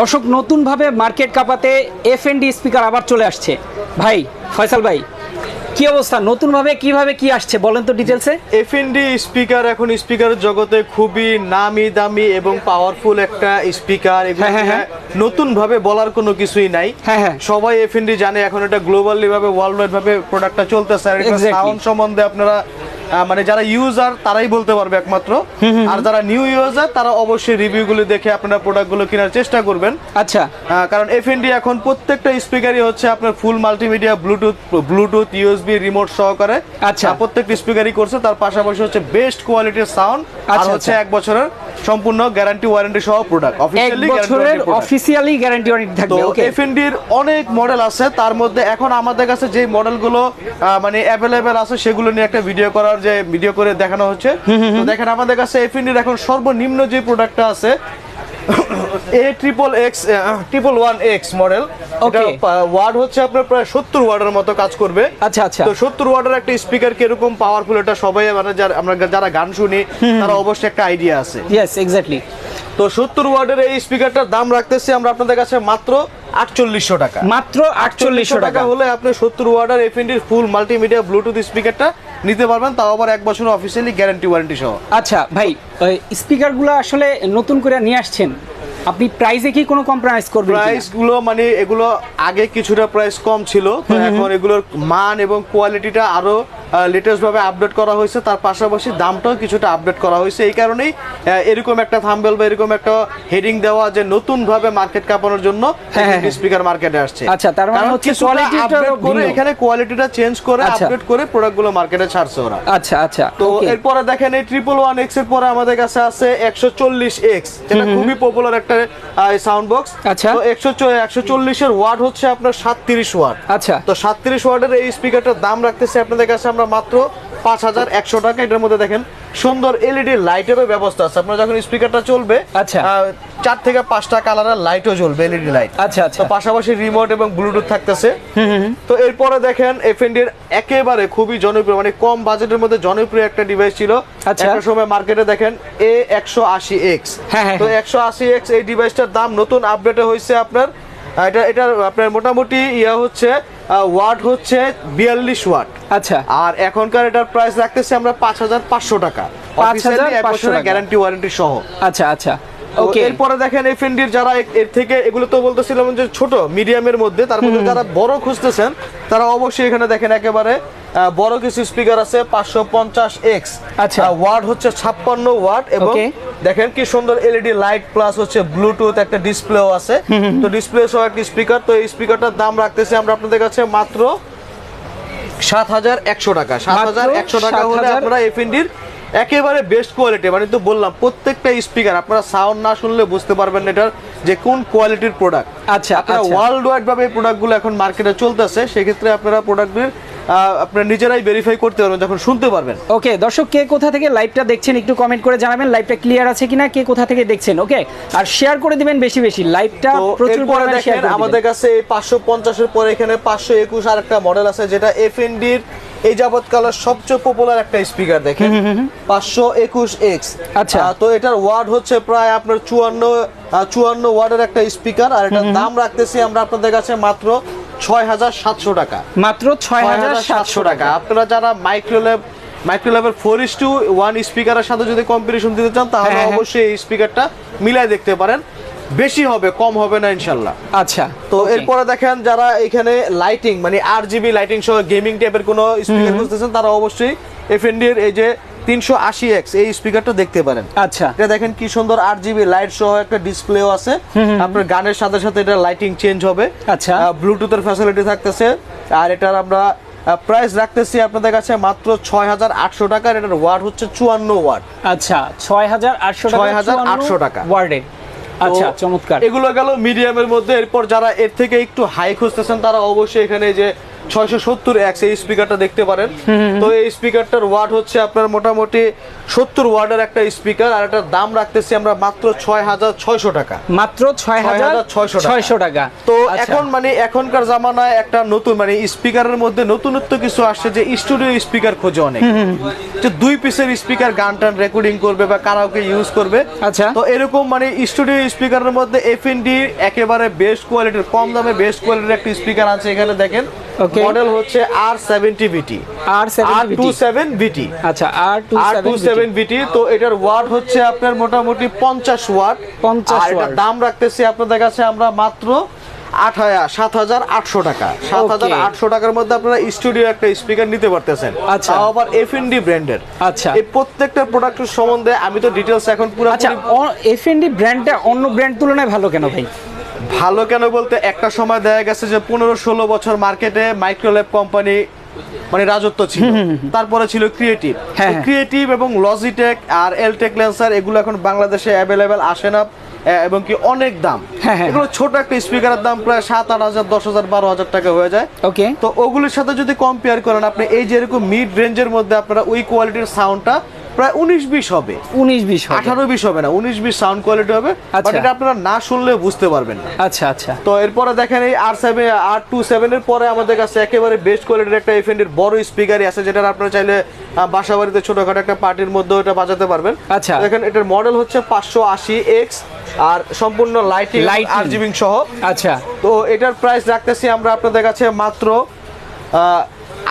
দর্শক নতুনভাবে মার্কেট কাপাতে এফ এন ডি স্পিকার আবার চলে আসছে। ভাই ফয়সাল ভাই কি অবস্থা? নতুনভাবে কীভাবে কি আসছে? বলেন তো ডিটেলসে এফএনডি স্পিকার এখন স্পিকারের জগতে খুবই নামি দামি এবং পাওয়ারফুল একটা স্পিকার। নতুন ভাবে বলার কোনো কিছুই নাই। হ্যাঁ, হ্যাঁ। সবাই এফএনডি জানে এখন এটা গ্লোবালি ভাবে ওয়ার্ল্ড ওয়াইড ভাবে প্রোডাক্টটা চলতেছে। আর সাউন্ড সম্বন্ধে আপনারা মানে যারা ইউজার তারাই বলতে পারবে একমাত্র। আর যারা নিউ ইউজার তারা অবশ্যই রিভিউ রিভিউগুলো দেখে আপনারা প্রোডাক্টগুলো কেনার চেষ্টা করবেন। আচ্ছা। কারণ এফ এখন প্রত্যেকটা স্পিকারই হচ্ছে আপনার full multimedia bluetooth bluetooth USB remote সহকারে। আচ্ছা। প্রত্যেকটা স্পিকারই করছে তার পাশাপাশি হচ্ছে বেস্ট কোয়ালিটির সাউন্ড আর আচ্ছা, হচ্ছে আচ্ছা। এক বছরের সম্পূর্ণ গ্যারান্টি ওয়ারেন্টি সহ প্রোডাক্ট এক অফিসিয়ালি বছরের অফিসিয়ালি গ্যারান্টি ওয়ারেন্টি থাকবে ওকে এফএনডি এর অনেক মডেল আছে তার মধ্যে এখন আমাদের কাছে যে মডেলগুলো মানে অ্যাভেলেবেল আছে সেগুলো নিয়ে একটা ভিডিও করার যে ভিডিও করে দেখানো হচ্ছে। তো দেখেন আমাদের কাছে এফএনডি এর এখন সর্বনিম্ন যে প্রোডাক্টটা আছে A triple X triple one X model word হচ্ছে আপনার প্রায় সত্তর ওয়ার্ডের মতো কাজ করবে। আচ্ছা আচ্ছা। তো সত্তর ওয়াটের একটা স্পিকার কীরকম পাওয়ারফুল এটা সবাই মানে যারা আমরা যারা গান শুনি তারা অবশ্যই একটা আইডিয়া আছে। ইয়েস এক্স্যাক্টলি তো সত্তর ওয়াটের এই স্পিকারটার দাম রাখতেছি আমরা আপনাদের কাছে মাত্র আটচল্লিশশো টাকা। মাত্র আটচল্লিশশো টাকা হলে আপনি সত্তর ওয়াটার এফএনডির ফুল মাল্টিমিডিয়া ব্লুটুথ স্পিকারটা নিতে পারবেন তাও আবার এক বছর অফিসিয়ালি গ্যারান্টি ওয়ারেন্টি সহ। আচ্ছা ভাই স্পিকারগুলো আসলে নতুন করে নিয়ে আসছেন। আপনি প্রাইসে কি কোনো কম্প্রোমাইজ করবেন প্রাইসগুলো প্রাইসগুলো মানে এগুলো আগে কিছুটা প্রাইস কম ছিল তো এখন এগুলোর মান এবং কোয়ালিটিটা আরও লেটেস্ট ভাবে আপডেট করা হয়েছে। তার পাশাপাশি দামটাও কিছুটা আপডেট করা হয়েছে। এই কারণেই এরকম একটা থাম্বেল বা এরকম একটা হেডিং দেওয়া যে নতুন ভাবে মার্কেট কাপানোর জন্য হ্যাঁ, হ্যাঁ। স্পিকার মার্কেটে আসছে। আচ্ছা, তার মানে হচ্ছে করে এখানে কোয়ালিটিটা চেঞ্জ করে আচ্ছা। আপডেট করে প্রোডাক্টগুলো মার্কেটে ছাড়ছে ওরা। আচ্ছা আচ্ছা তো. এরপরে দেখেন এই ট্রিপল ওয়ান এক্সের পরে আমাদের কাছে আছে একশো চল্লিশ এক্স যেটা খুবই পপুলার একটা সাউন্ড বক্স আচ্ছা। তো একশো একশো চল্লিশের ওয়াট হচ্ছে আপনার সাতত্রিশ ওয়াট আচ্ছা। তো সাতত্রিশ ওয়াটের এই স্পিকারটার দাম রাখতেছে আপনাদের কাছে আমরা মাত্র পাঁচ হাজার একশো টাকা এটার মধ্যে দেখেন সুন্দর এলইডি লাইটেরও ব্যবস্থা আছে। আপনার যখন স্পিকারটা চলবে আচ্ছা। চার থেকে পাঁচটা কালারের লাইটও জ্বলবে এলইডি লাইট আচ্ছা আচ্ছা। পাশাপাশি রিমোট এবং ব্লুটুথ থাকতেছে। তো এরপরে দেখেন এফএনডির একেবারে খুবই জনপ্রিয় মানে কম বাজেটের মধ্যে জনপ্রিয় একটা ডিভাইস ছিল। আচ্ছা। একটা সময় মার্কেটে দেখেন এ একশো আশি এক্স হ্যাঁ, হ্যাঁ, তো হ্যাঁ। একশো আশি এক্স এই ডিভাইসটার দাম নতুন আপডেটে হয়েছে আপনার। এটা এটা আপনার মোটামুটি ইয়া হচ্ছে ওয়াট হচ্ছে বিয়াল্লিশ ওয়াট। আচ্ছা। আর এখনকার এটার প্রাইস রাখতেছি আমরা পাঁচ হাজার পাঁচশো টাকা। 5,500 টাকা। গ্যারান্টি ওয়ারেন্টি সহ। আচ্ছা আচ্ছা। ওকে এরপরে দেখেন এফএনডির যারা এর থেকে এগুলো তো বলতেছিলাম যে ছোট মিডিয়ামের মধ্যে তার মধ্যে যারা বড় খুঁজতেছেন তারা অবশ্যই এখানে দেখেন একেবারে বড় কিছু স্পিকার আছে পাঁচশো পঞ্চাশ এক্স আচ্ছা। ওয়াট হচ্ছে ছাপ্পান্ন ওয়াট এবং দেখেন কি সুন্দর এলইডি লাইট প্লাস হচ্ছে ব্লুটুথ একটা ডিসপ্লেও আছে। তো ডিসপ্লে সহ একটা স্পিকার তো এই স্পিকারটার দাম রাখতেছি আমরা আপনাদের কাছে মাত্র সাত হাজার একশো টাকা। সাত হাজার একশো টাকা হলে 7,100 আপনারা এফএনডির একেবারে বেস্ট কোয়ালিটি মানে তো বললাম প্রত্যেকটা স্পিকার আপনারা সাউন্ড না শুনলে বুঝতে পারবেন এটার যে কোন কোয়ালিটির প্রোডাক্ট আচ্ছা আপনারা আচ্ছা। ওয়ার্ল্ড ওয়াইড ভাবে এই প্রোডাক্টগুলো এখন মার্কেটে চলতেছে সেক্ষেত্রে আপনারা প্রোডাক্টগুলির আপনারা নিজেরাই ভেরিফাই করতে পারবেন যখন শুনতে পারবেন। ওকে দর্শক কে কোথা থেকে লাইভটা দেখছেন একটু কমেন্ট করে জানাবেন লাইভটা ক্লিয়ার আছে কিনা কে কোথা থেকে দেখছেন? ওকে আর শেয়ার করে দিবেন বেশি বেশি লাইভটা প্রচুর পরিমাণে শেয়ার দেখেন আমাদের কাছে পাঁচশো পঞ্চাশের পরে এখানে পাঁচশো একুশ আর একটা মডেল আছে যেটা এফ এই যাবৎকালের সবচেয়ে পপুলার একটা স্পিকার দেখেন পাঁচশো একুশ এক্স। আচ্ছা। তো এটার ওয়ার্ড হচ্ছে প্রায় আপনার চুয়ান্ন চুয়ান্ন ওয়ার্ডের একটা স্পিকার আর এটার দাম রাখতেছি আমরা আপনাদের কাছে মাত্র ছয় হাজার সাতশো টাকা। মাত্র ছয় হাজার সাতশো টাকা। আপনারা যারা মাইক্রোলেভ মাইক্রোলেভের ফোর ইস টু ওয়ান স্পিকারের সাথে যদি কম্পিটিশন দিতে চান তাহলে হ্যাঁ, হ্যাঁ। অবশ্যই এই স্পিকারটা মিলাই দেখতে পারেন। বেশি হবে কম হবে না ইনশাল্লাহ। আচ্ছা তো এরপরে দেখেন যারা এখানে লাইটিং মানে আর জিবি লাইটিং সহ গেমিং টাইপের কোনো স্পিকার খুঁজতেছেন তারা অবশ্যই এফএনডির এই যে তিনশো আশি এক্স এই স্পিকারটা দেখতে পারেন। আচ্ছা। এটা দেখেন কি সুন্দর আট জিবি লাইট সহ একটা ডিসপ্লেও আছে। আপনার গানের সাথে সাথে এটা লাইটিং চেঞ্জ হবে। আচ্ছা। ব্লুটুথের ফ্যাসিলিটি থাকতেছে। আর এটার আমরা প্রাইস রাখতেছি আপনাদের কাছে মাত্র ছয় হাজার আটশো টাকা আর এটার ওয়াট হচ্ছে চুয়ান্ন ওয়াট আচ্ছা ছয় হাজার আটশো টাকা 6,800 টাকা। ওয়ার্ডে আচ্ছা চমৎকার। এগুলো গেল মিডিয়ামের মধ্যে। এরপর যারা এর থেকে একটু হাই খুঁজতেছেন তারা অবশ্যই এখানে যে ছয়শো সত্তর এক্স এই স্পিকারটা দেখতে পারেন। তো এই স্পিকারটার ওয়াট হচ্ছে আপনার মোটামুটি সত্তর ওয়ার্ডের একটা স্পিকার আর এটার দাম রাখতেছি আমরা মাত্র ছয় হাজার ছয়শো টাকা। মাত্র ছয় হাজার 6,600 ছয়শো টাকা। তো আচ্ছা। এখন মানে এখনকার জামানায় একটা নতুন মানে স্পিকারের মধ্যে নতুনত্ব কিছু আসছে যে স্টুডিও স্পিকার খোঁজে অনেক। যে দুই পিসের স্পিকার গান টান রেকর্ডিং করবে বা কারাওকে ইউজ করবে। আচ্ছা। তো এরকম মানে স্টুডিও স্পিকারের মধ্যে এফএনডি একেবারে বেস্ট কোয়ালিটির কম দামে বেস্ট কোয়ালিটির একটা স্পিকার আছে এখানে দেখেন. মডেল হচ্ছে আর সেভেন্টি বিটি আর টু সেভেন বিটি আচ্ছা আর টু সেভেন বিটি তো এটার ওয়াট হচ্ছে আপনার মোটামুটি পঞ্চাশ ওয়াট। 50 আর এটার দাম রাখতেছি আপনাদের কাছে আমরা মাত্র আট হাজার সাত হাজার আটশো টাকা। সাত হাজার আটশো টাকার মধ্যে আপনারা স্টুডিও একটা স্পিকার নিতে পারতেছেন। আচ্ছা। আবার এফ এন ডি ব্র্যান্ডের আচ্ছা। এই প্রত্যেকটা প্রোডাক্টের সম্বন্ধে আমি তো ডিটেলস এখন পুরো আচ্ছা এফ এন ডি ব্র্যান্ডটা অন্য ব্র্যান্ড তুলনায় ভালো কেন ভাই? ভালো কেন বলতে একটা সময় দেখা গেছে যে পনেরো ষোলো বছর মার্কেটে মাইক্রোল্যাব কোম্পানি মানে রাজত্ব ছিল। তারপরে ছিল ক্রিয়েটিভ হ্যাঁ, হ্যাঁ। ক্রিয়েটিভ এবং লজিটেক আর এলটেক লেন্সার এগুলো এখন বাংলাদেশে অ্যাভেলেবেল আসে না এবং কি অনেক দাম। হ্যাঁ, হ্যাঁ। এগুলো ছোট একটা স্পিকারের দাম প্রায় সাত আট হাজার দশ হাজার বারো হাজার টাকা হয়ে যায়। ওকে তো ওগুলোর সাথে যদি কম্পেয়ার করেন আপনি এই যে এরকম মিড রেঞ্জের মধ্যে আপনারা ওই কোয়ালিটির সাউন্ডটা প্রায় উনিশ বিশ হবে। উনিশ বিশ আঠারো বিশ হবে না উনিশ বিশ সাউন্ড কোয়ালিটি হবে আচ্ছা। বাট এটা আপনারা না শুনলে বুঝতে পারবেন না। আচ্ছা আচ্ছা। তো এরপরে দেখেন এই আর সেভেন আর টু সেভেনের পরে আমাদের কাছে একেবারে বেস্ট কোয়ালিটির একটা এফএনডির বড় স্পিকারই আছে যেটা আপনারা চাইলে বাসা বাড়িতে ছোটখাটো একটা পার্টির মধ্যে এটা বাজাতে পারবেন। আচ্ছা। দেখেন এটার মডেল হচ্ছে পাঁচশো আশি এক্স আর সম্পূর্ণ লাইটিং Lighting। আর জিবিং সহ। আচ্ছা। তো এটার প্রাইস রাখতেছি আমরা আপনাদের কাছে মাত্র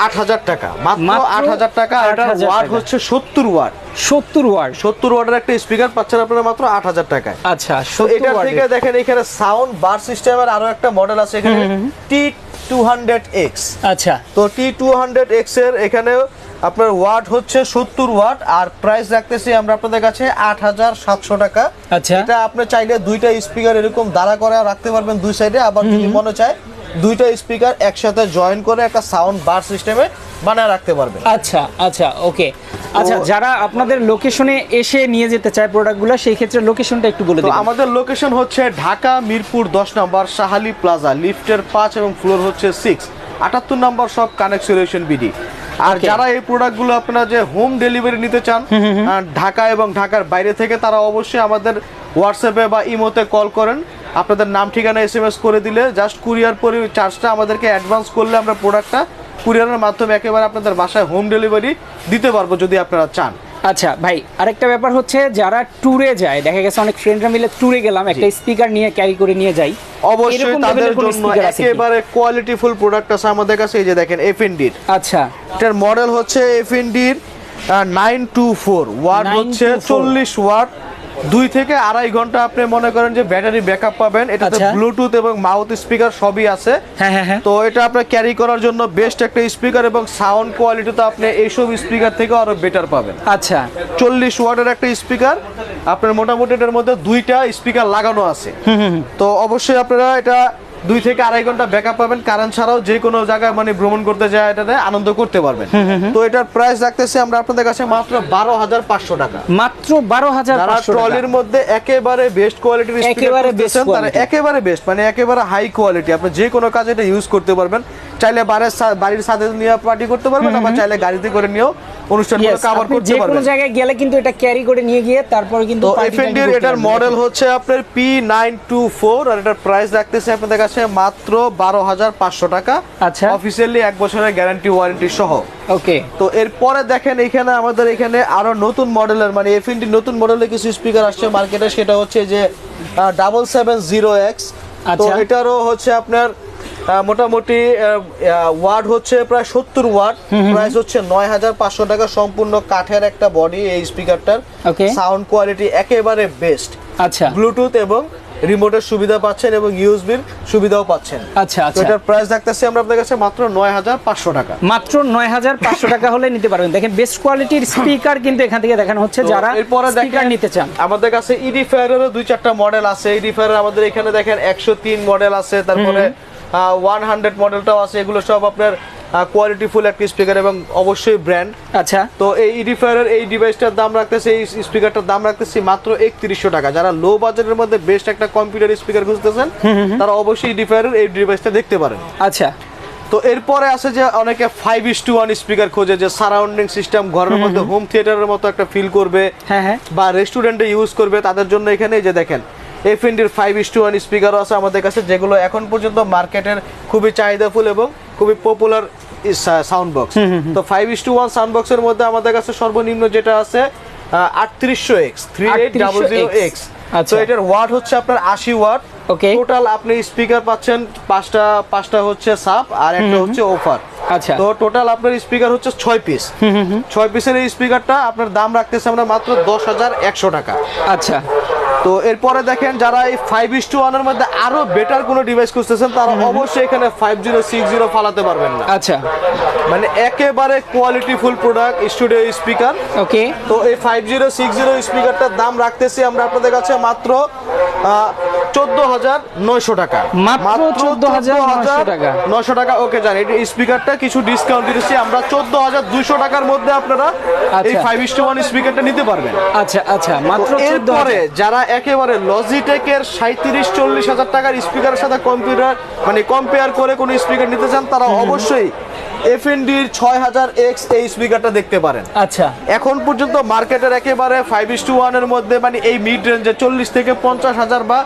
আট হাজার টাকা। মাত্র আট হাজার টাকা আর এটার 8,000 ওয়াট হচ্ছে সত্তর ওয়াট। সত্তর ওয়ার্ড সত্তর ওয়াটের একটা স্পিকার পাচ্ছেন আপনারা মাত্র আট হাজার টাকায়। আচ্ছা তো এটার থেকে দেখেন এখানে সাউন্ড বার সিস্টেমের আরও একটা মডেল আছে এখানে টি টু হান্ড্রেড এক্স আচ্ছা। তো টি টু হান্ড্রেড এক্সের এখানে আপনার ওয়াট হচ্ছে সত্তর ওয়াট আর প্রাইস রাখতেছি আমরা আপনাদের কাছে আট হাজার সাতশো টাকা। আচ্ছা। এটা আপনি চাইলে দুইটা স্পিকার এরকম দাঁড়া করে রাখতে পারবেন দুই সাইডে আবার যদি মনে চায় দুইটা স্পিকার একসাথে জয়েন করে একটা সাউন্ড বার সিস্টেমে বানায় রাখতে পারবেন। আচ্ছা আচ্ছা ওকে আচ্ছা যারা আপনাদের লোকেশনে এসে নিয়ে যেতে চায় প্রোডাক্টগুলো সেই ক্ষেত্রে লোকেশনটা একটু বলে দিন আমাদের লোকেশন হচ্ছে ঢাকা মিরপুর দশ নম্বর সাহালি প্লাজা লিফটের পাঁচ এবং ফ্লোর হচ্ছে সিক্স আটাত্তর নম্বর সব কানেক্ট সলিউশন বিডি আর যারা এই প্রোডাক্টগুলো আপনারা যে হোম ডেলিভারি নিতে চান ঢাকা এবং ঢাকার বাইরে থেকে তারা অবশ্যই আমাদের হোয়াটসঅ্যাপে বা ইমোতে কল করেন। আপনাদের নাম ঠিকানা এস এম এস করে দিলে জাস্ট কুরিয়ার পরি চার্জটা আমাদেরকে অ্যাডভান্স করলে আমরা প্রোডাক্টটা কুরিয়ারের মাধ্যমে একেবারে আপনাদের বাসায় হোম ডেলিভারি দিতে পারব যদি আপনারা চান। আচ্ছা ভাই আরেকটা ব্যাপার হচ্ছে যারা ট্যুরে যায় দেখা গেছে অনেক ফ্রেন্ডরা মিলে ট্যুরে গেলাম একটা স্পিকার নিয়ে ক্যারি করে নিয়ে যাই অবশ্যই তাদের জন্য? একেবারে কোয়ালিটিফুল প্রোডাক্ট আছে আমাদের কাছে এই যে দেখেন এফএনডির আচ্ছা। এটার মডেল হচ্ছে এফএনডির নাইন টু ফোর ওয়াট হচ্ছে চল্লিশ ওয়াট দুই থেকে আড়াই ঘণ্টা আপনি মনে করেন যে ব্যাটারি ব্যাকআপ পাবেন। এটাতে আচ্ছা। ব্লুটুথ এবং মাউথ স্পিকার সবই আছে। হ্যাঁ হ্যাঁ হ্যাঁ। তো এটা আপনার ক্যারি করার জন্য বেস্ট একটা স্পিকার এবং সাউন্ড কোয়ালিটি তো আপনি এইসব স্পিকার থেকে আরও বেটার পাবেন। আচ্ছা। চল্লিশ ওয়াটের একটা স্পিকার আপনার মোটামুটি এটার মধ্যে দুইটা স্পিকার লাগানো আছে। তো অবশ্যই আপনারা এটা দুই থেকে আড়াই ঘণ্টা ব্যাকআপ পাবেন। কারেন্ট ছাড়াও যে কোনো জায়গায় মানে ভ্রমণ করতে যায় এটাতে আনন্দ করতে পারবেন। তো এটার প্রাইস রাখতেছি আমরা আপনাদের কাছে মাত্র বারো হাজার পাঁচশো টাকা। মাত্র বারো হাজার ট্রলির মধ্যে একেবারে বেস্ট কোয়ালিটির একেবারে best একেবারে বেস্ট মানে একেবারে হাই কোয়ালিটি আপনি যে কোনো কাজে এটা ইউজ করতে পারবেন। চাইলে বাড়ির সাথে নিয়ে পার্টি করতে পারবেন আবার চাইলে গাড়িতে করে নিয়েও অনুষ্ঠানগুলো কভার করতে যে কোনো জায়গায় গেলে কিন্তু এটা ক্যারি করে নিয়ে গিয়ে তারপরে কিন্তু টাটি করতে এটার মডেল হচ্ছে আপনার পি নাইন টু ফোর আর এটার প্রাইস রাখতেছে আপনাদের কাছে মাত্র বারো হাজার পাঁচশো টাকা। আচ্ছা। অফিসিয়ালি এক বছরের গ্যারান্টি ওয়ারেন্টি সহ। ওকে তো এরপরে দেখেন এখানে আমাদের এখানে আরও নতুন মডেলের মানে এফএনডি নতুন মডেলের কিছু স্পিকার আসছে মার্কেটে সেটা হচ্ছে যে ডাবল সেভেন জিরো এক্স তো আচ্ছা। এটারও হচ্ছে আপনার মোটামুটি ওয়ার্ড হচ্ছে প্রায় সত্তর ওয়াট প্রাইস হচ্ছে নয় হাজার পাঁচশো টাকা সম্পূর্ণ কাঠের একটা বডি এই স্পিকারটার সাউন্ড কোয়ালিটি একেবারে বেস্ট আচ্ছা। ব্লুটুথ এবং রিমোটের সুবিধা পাচ্ছেন এবং ইউএসবির সুবিধাও পাচ্ছেন। আচ্ছা আচ্ছা। এটার প্রাইস রাখতেছি আমরা আপনাদের কাছে মাত্র নয় হাজার পাঁচশো টাকা। মাত্র নয় হাজার পাঁচশো টাকা হলে নিতে পারবেন। দেখেন বেস্ট কোয়ালিটির স্পিকার কিন্তু এখান থেকে দেখানো হচ্ছে যারা এরপরে স্পিকার নিতে চান। আমাদের কাছে ইডি ফায়ারেরও দুই চারটা মডেল আছে। ইডি ফায়ারের আমাদের এখানে দেখেন একশো তিন মডেল আছে। তারপরে ওয়ান হান্ড্রেড মডেলটাও আছে এগুলো সব আপনার কোয়ালিটি ফুল একটা স্পিকার এবং অবশ্যই ব্র্যান্ড আচ্ছা। তো এই ইডি ফায়ারের এই ডিভাইসটার দাম রাখতেছে এই স্পিকারটার দাম রাখতেছি মাত্র একত্রিশশো টাকা। যারা লো বাজেটের মধ্যে বেস্ট একটা কম্পিউটার স্পিকার খুঁজতেছেন তারা অবশ্যই ইডি ফায়ারের এই ডিভাইসটা দেখতে পারেন। আচ্ছা। তো এরপরে আছে যে অনেকে five is to one speaker খোঁজে যে সারাউন্ডিং সিস্টেম ঘরের মধ্যে হোম। থিয়েটারের মতো একটা ফিল করবে হ্যাঁ হ্যাঁ। বা রেস্টুরেন্টে ইউজ করবে তাদের জন্য এখানে যে দেখেন এফ এনডির ফাইভ ইস টু ওয়ান স্পিকারও আছে আমাদের কাছে যেগুলো এখন পর্যন্ত মার্কেটের খুবই চাহিদাফুল এবং খুবই পপুলার সাউন্ড বক্স তো five is to one sound বক্সের মধ্যে আমাদের কাছে সর্বনিম্ন যেটা আছে আটত্রিশশো X three eight double zero X. তো এটার ওয়াট হচ্ছে আপনার আশি ওয়াট Okay. টোটাল আপনি স্পিকার পাচ্ছেন পাঁচটা পাঁচটা হচ্ছে সাপ আর একটা হচ্ছে অফার আচ্ছা। তো টোটাল আপনার স্পিকার হচ্ছে ছয় পিস ছয় পিসের এই স্পিকারটা আপনার দাম রাখতেছে আমরা মাত্র দশ হাজার একশো টাকা। আচ্ছা। তো এরপরে দেখেন যারা এই ফাইভ ইস টু ওয়ানের মধ্যে আরও বেটার কোনো ডিভাইস খুঁজতেছেন তারা অবশ্যই এখানে ফাইভ জিরো সিক্স জিরো ফালাতে পারবেন না। আচ্ছা। মানে একেবারে quality full product studio speaker okay তো এই ফাইভ জিরো সিক্স জিরো স্পিকারটার দাম রাখতেছি আমরা আপনাদের কাছে মাত্র চোদ্দ হাজার নয়শো টাকা। মাত্র 14,900 টাকা। নয়শো টাকা। ওকে জানি এই স্পিকারটা কিছু ডিসকাউন্ট দিতেছি আমরা চোদ্দ হাজার দুইশো টাকার মধ্যে আপনারা এই। ফাইভ ইস ওয়ান স্পিকারটা নিতে পারবেন। আচ্ছা আচ্ছা মাত্র চোদ্দ এরপরে যারা একেবারে লজিটেকের সাঁত্রিশ চল্লিশ হাজার টাকার স্পিকারের সাথে কম্পিউটার মানে কম্পেয়ার করে কোনো স্পিকার নিতে চান তারা অবশ্যই এফএনডির ছয় হাজার এক্স এই স্পিকারটা দেখতে পারেন। আচ্ছা। এখন পর্যন্ত মার্কেটের একেবারে ফাইভ ইস টু ওয়ানের মধ্যে মানে এই মিড রেঞ্জে চল্লিশ থেকে পঞ্চাশ হাজার বা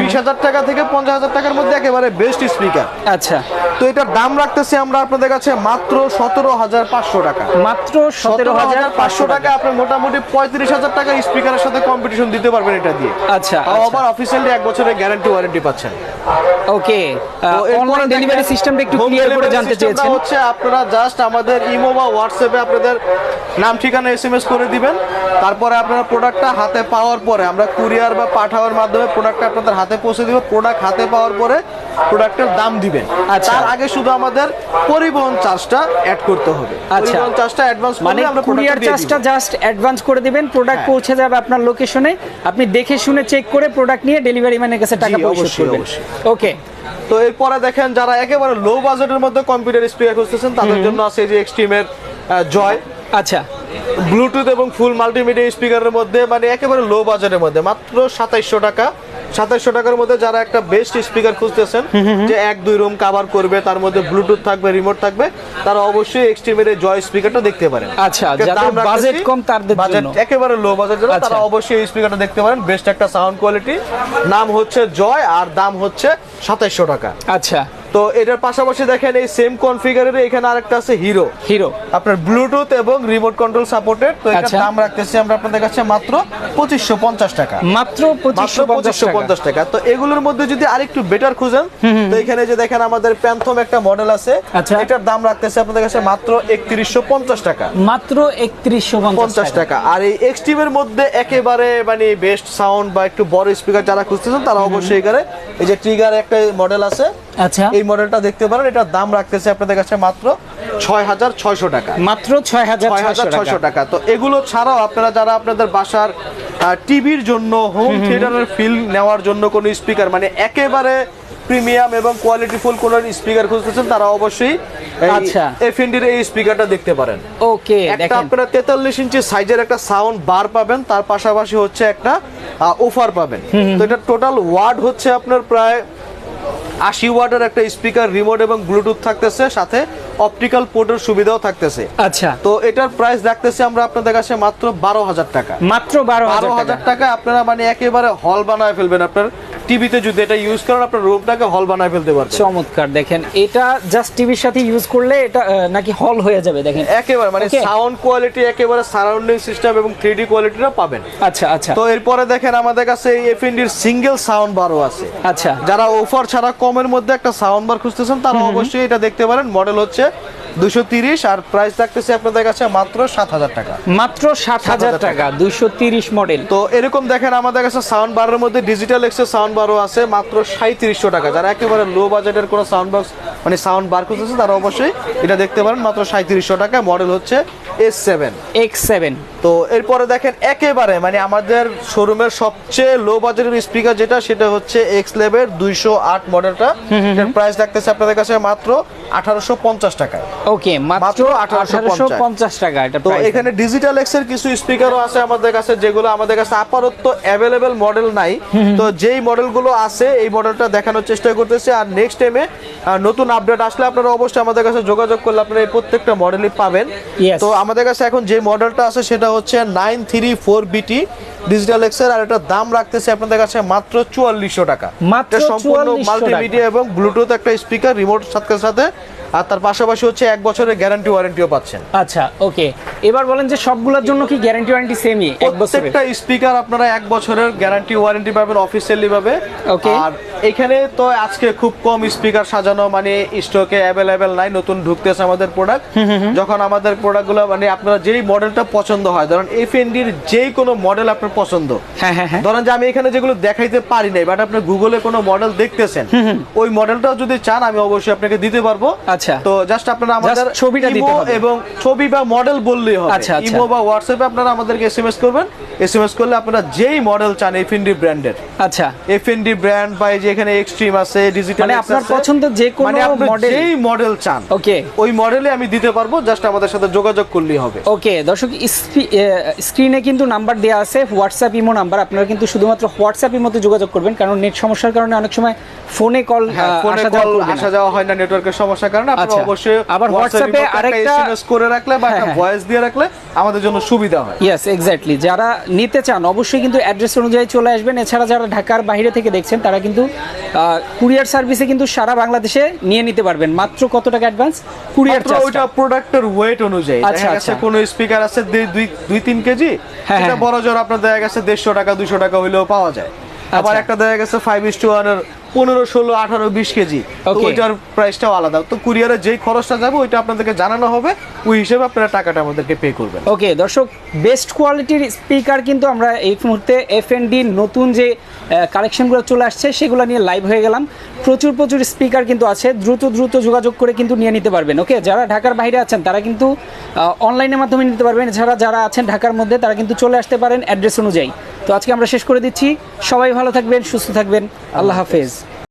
বিশ হাজার টাকা থেকে পঞ্চাশ হাজার টাকার মধ্যে একেবারে বেস্ট স্পিকার আচ্ছা। তো এটার দাম রাখতেছি আমরা আপনাদের কাছে মাত্র সতেরো হাজার পাঁচশো টাকা। মাত্র সতেরো সতেরো হাজার হাজার পাঁচশো টাকা। আপনি মোটামুটি পঁয়ত্রিশ হাজার টাকা স্পিকারের সাথে কম্পিটিশন দিতে পারবেন এটা দিয়ে। আচ্ছা আবার অফিসিয়ালি এক বছরের গ্যারান্টি ওয়ারেন্টি পাচ্ছেন। ওকে অনলাইন ডেলিভারি সিস্টেমটা একটু ক্লিয়ার করে জানতে চেয়েছেন হচ্ছে আপনারা জাস্ট আমাদের ইমো বা হোয়াটসঅ্যাপে আপনাদের নাম ঠিকানা এসএমএস করে দিবেন তারপরে আপনারা প্রোডাক্টটা হাতে পাওয়ার পরে আমরা কুরিয়ার বা পাঠাওয়ার মাধ্যমে প্রোডাক্টটা আপনাদের হাতে পৌঁছে দিব প্রোডাক্ট হাতে পাওয়ার পরে প্রোডাক্টের দাম দিবেন আচ্ছা। তার আগে শুধু আমাদের পরিবহন চার্জটা অ্যাড করতে হবে আচ্ছা। পরিবহন চার্জটা অ্যাডভান্স মানে আমরা কুরিয়ার চার্জটা জাস্ট অ্যাডভান্স করে দিবেন প্রোডাক্ট হ্যাঁ। পৌঁছে যাবে আপনার লোকেশনে আপনি দেখে শুনে চেক করে প্রোডাক্ট নিয়ে ডেলিভারি ম্যানের কাছে টাকা পরিশোধ করবেন। ওকে তো এরপরে দেখেন যারা একেবারে লো বাজেটের মধ্যে কম্পিউটার স্পিকার খুঁজতেছেন তাদের জন্য আছে এই যে এক্সট্রিমের জয় আচ্ছা। ব্লুটুথ এবং ফুল মাল্টিমিডিয়া স্পিকারের মধ্যে মানে একেবারে লো বাজারের মধ্যে মাত্র সাতাইশশো টাকা। সাতাইশশো টাকার মধ্যে যারা একটা বেস্ট স্পিকার খুঁজতেছেন যে এক দুই রুম কাভার করবে তার মধ্যে ব্লুটুথ থাকবে রিমোট থাকবে তারা অবশ্যই এক্সট্রিমের এই জয় স্পিকারটা দেখতে পারেন। আচ্ছা, যাদের দাম কম তাদের budget জন্য। একেবারে লো বাজেট তারা আচ্ছা। অবশ্যই এই স্পিকারটা দেখতে পারেন। বেস্ট একটা সাউন্ড কোয়ালিটি নাম হচ্ছে জয় আর দাম হচ্ছে সাতাইশশো টাকা। আচ্ছা। তো এটার পাশাপাশি দেখেন এই সেম কনফিগারের এখানে আরেকটা আছে হিরো হিরো আপনার ব্লুটুথ এবং রিমোট কন্ট্রোল সাপোর্টেড তো এটার আচ্ছা। দাম রাখতেছি আমরা আপনাদের কাছে মাত্র পঁচিশশো পঞ্চাশ টাকা। মাত্র মাত্র পঁচিশশো পঁচিশশো পঞ্চাশ টাকা। তো এগুলোর মধ্যে যদি আরেকু বেটার খুঁজেন তো এখানে যে দেখেন আমাদের প্যান্থম একটা মডেল আছে আচ্ছা। এটার দাম রাখতেছে আপনাদের কাছে মাত্র একত্রিশশো পঞ্চাশ টাকা। মাত্র একত্রিশশো পঞ্চাশ টাকা। আর এই এক্সট্রিমের মধ্যে একেবারে মানে বেস্ট সাউন্ড বা একটু বড় স্পিকার যারা খুঁজতেছেন তারা অবশ্যই এখানে এই যে ট্রিগার একটা মডেল আছে আচ্ছা। এই মডেলটা দেখতে পারেন এটার দাম রাখতেছে আপনাদের কাছে মাত্র ছয় হাজার ছয়শো টাকা। মাত্র ছয় হাজার ছয় হাজার ছয়শো টাকা। তো এগুলো ছাড়াও আপনারা যারা আপনাদের বাসার টিভির জন্য হোম থিয়েটারের ফিল নেওয়ার জন্য কোনো স্পিকার মানে একেবারে প্রিমিয়াম এবং কোয়ালিটি ফুল কোনো স্পিকার খুঁজতেছেন তারা অবশ্যই আচ্ছা। এফএনডির এই স্পিকারটা দেখতে পারেন। ওকে একটা আপনারা তেতাল্লিশ ইঞ্চি সাইজের একটা সাউন্ড বার পাবেন তার পাশাপাশি হচ্ছে একটা অফার পাবেন। তো এটা টোটাল ওয়ার্ড হচ্ছে আপনার প্রায় আশি ওয়াটের একটা স্পিকার রিমোট এবং ব্লুটুথ থাকতেছে সাথে অপটিক্যাল পোর্টের সুবিধাও থাকতেছে। আচ্ছা। তো এটার প্রাইস রাখতেছি আমরা আপনাদের কাছে মাত্র বারো হাজার টাকা। মাত্র বারো বারো হাজার টাকা আপনারা মানে একেবারে হল বানায় ফেলবেন আপনার টিভিতে যদি এটা ইউজ করেন আপনার রুমটাকে হল বানায় ফেলতে পারবেন। চমৎকার দেখেন এটা জাস্ট টিভির সাথে ইউজ করলে এটা নাকি হল হয়ে যাবে দেখেন। একেবারে মানে সাউন্ড কোয়ালিটি একেবারে সারাউন্ডিং সিস্টেম এবং থ্রি ডি কোয়ালিটিটা পাবেন। আচ্ছা আচ্ছা। তো এরপরে দেখেন আমাদের কাছে এই এফএনডির সিঙ্গেল সাউন্ড বারও আছে। আচ্ছা। যারা অফার ছাড়া কমের মধ্যে একটা সাউন্ড বার খুঁজতেছেন তারা অবশ্যই এটা দেখতে পারেন। মডেল হচ্ছে দুশো তিরিশ আর প্রাইস থাকতেছে আপনাদের কাছে মাত্র সাত হাজার টাকা। মাত্র ষাট হাজার 7,000 টাকা দুইশো তিরিশ মডেল তো এরকম দেখেন আমাদের কাছে সাউন্ড বারের মধ্যে ডিজিটাল এক্সের সাউন্ড বারও আছে মাত্র সাঁত্রিশশো টাকা। যারা একেবারে লো বাজেটের কোনো সাউন্ড বক্স মানে সাউন্ড বার খুঁজতেছে তারা অবশ্যই এটা দেখতে পারেন মাত্র সাঁত্রিশশো টাকা। মডেল হচ্ছে এস সেভেন এক্স সেভেন তো এরপরে দেখেন একেবারে মানে আমাদের শোরুমের সবচেয়ে লো বাজেটের স্পিকার যেটা সেটা হচ্ছে এক্স লেভের দুইশো আট মডেলটা এর প্রাইস আপনাদের কাছে মাত্র আঠারোশো পঞ্চাশ টাকায়। ওকে মাত্র আঠারোশো পঞ্চাশ। টাকা এটা তো এখানে ডিজিটাল এক্সের কিছু স্পিকারও আছে আমাদের কাছে যেগুলো আমাদের কাছে আপাতত অ্যাভেলেবেল মডেল নাই। তো যেই মডেলগুলো আছে এই মডেলটা দেখানোর চেষ্টা করতেছে। আর নেক্সট টাইমে নতুন আপডেট আসলে আপনারা অবশ্যই আমাদের কাছে যোগাযোগ করলে আপনারা এই প্রত্যেকটা মডেলই পাবেন। তো আমাদের কাছে এখন যে মডেলটা আছে সেটা হচ্ছে nine three four BT digital এক্সের আর এটার দাম রাখতেছে আপনাদের কাছে মাত্র চুয়াল্লিশশো টাকা। মাত্র এটা সম্পূর্ণ মাল্টিমিডিয়া এবং ব্লুটুথ একটা স্পিকার রিমোট সাথে সাথে আর তার পাশাপাশি হচ্ছে এক বছরের গ্যারান্টি ওয়ারেন্টিও পাচ্ছেন। আচ্ছা ওকে। এবার বলেন যে সবগুলোর জন্য কি গ্যারান্টি ওয়ারেন্টি সেমই প্রত্যেকটা স্পিকার আপনারা এক বছরের গ্যারান্টি ওয়ারেন্টি পাবেন অফিসিয়ালি ভাবে Okay. আর এখানে তো আজকে খুব কম স্পিকার সাজানো মানে স্টকে অ্যাভেলেবেল নাই নতুন ঢুকতেছে আমাদের প্রোডাক্ট যখন আমাদের প্রোডাক্টগুলো মানে আপনারা যেই মডেলটা পছন্দ হয় ধরেন এফ এফএনডির যেই কোনো মডেল আপনার পছন্দ। হ্যাঁ হ্যাঁ হ্যাঁ। ধরেন যে আমি এখানে যেগুলো দেখাইতে পারি নাই বাট আপনি গুগলে কোনো মডেল দেখতেছেন ওই মডেলটাও যদি চান আমি অবশ্যই আপনাকে দিতে পারব। আচ্ছা। তো জাস্ট আপনারা আমাদের ছবিটা দিতে হবে। এবং ছবি বা মডেল বললেই হবে। আচ্ছা, আচ্ছা। ইমো বা হোয়াটসঅ্যাপে আপনারা আমাদেরকে এসএমএস করবেন। এসএমএস করলে আপনারা যেই মডেল চান এফএনডি ব্র্যান্ডের আচ্ছা। এফএনডি ব্র্যান্ড বা এই যে এখানে এক্সট্রিম আছে ডিজিটাল মানে আপনার পছন্দের যে কোনো মানে আপনি যেই মডেল চান ওকে ওই মডেলে আমি দিতে পারব জাস্ট আমাদের সাথে যোগাযোগ করলেই হবে। ওকে দর্শক স্ক্রিনে কিন্তু নাম্বার দেওয়া আছে হোয়াটসঅ্যাপ ইমো নাম্বার আপনারা কিন্তু শুধুমাত্র হোয়াটসঅ্যাপ ইমোতে যোগাযোগ করবেন কারণ নেট সমস্যার কারণে অনেক সময় ফোনে কল হ্যাঁ ফোনে কল আসা যাওয়া হয় না নেটওয়ার্কের সমস্যার কারণে। আপনারা আচ্ছা। অবশ্যই আবার WhatsApp-এ আরেকটা- এসএমএস করে রাখলে বা একটা হ্যাঁ, হ্যাঁ। ভয়েস দিয়ে রাখলে আমাদের জন্য সুবিধা হয়। ইয়েস এক্স্যাক্টলি যারা নিতে চান অবশ্যই কিন্তু অ্যাড্রেস অনুযায়ী চলে আসবেন। এছাড়া যারা ঢাকার বাইরে থেকে দেখছেন তারা কিন্তু কুরিয়ার সার্ভিসে কিন্তু সারা বাংলাদেশে নিয়ে নিতে পারবেন। মাত্র কত টাকা অ্যাডভান্স কুরিয়ার চার্জ ওইটা প্রোডাক্টের ওয়েট অনুযায়ী। আচ্ছা, আচ্ছা। কোনো স্পিকার আছে দুই- দুই দুই তিন কেজি হ্যাঁ, সেটা হ্যাঁ। বড় জোর আপনার দেখা গেছে দেড়শো টাকা দুশো টাকা হইলেও পাওয়া যায়। আবার আচ্ছা। একটা দেখা গেছে ফাইভ ইস টু ওয়ানের পনেরো ষোলো আঠারো বিশ কেজি। ওইটার প্রাইসটাও আলাদা। তো কুরিয়ারে যেই খরচটা যাবে ওইটা আপনাদেরকে জানানো হবে। ওই হিসেবে আপনারা টাকাটা আমাদেরকে পে করবেন। ওকে দর্শক বেস্ট কোয়ালিটির স্পিকার কিন্তু আমরা এই মুহূর্তে এফ এন ডি নতুন যে কালেকশনগুলো চলে আসছে সেগুলো নিয়ে লাইভ হয়ে গেলাম। প্রচুর প্রচুর স্পিকার কিন্তু আছে। দ্রুত দ্রুত যোগাযোগ করে কিন্তু নিয়ে নিতে পারবেন। ওকে যারা ঢাকার বাইরে আছেন তারা কিন্তু অনলাইনের মাধ্যমে নিতে পারবেন। যারা যারা আছেন ঢাকার মধ্যে তারা কিন্তু চলে আসতে পারেন অ্যাড্রেস অনুযায়ী। তো আজকে আমরা শেষ করে দিচ্ছি। সবাই ভালো থাকবেন সুস্থ থাকবেন। আল্লাহ হাফেজ।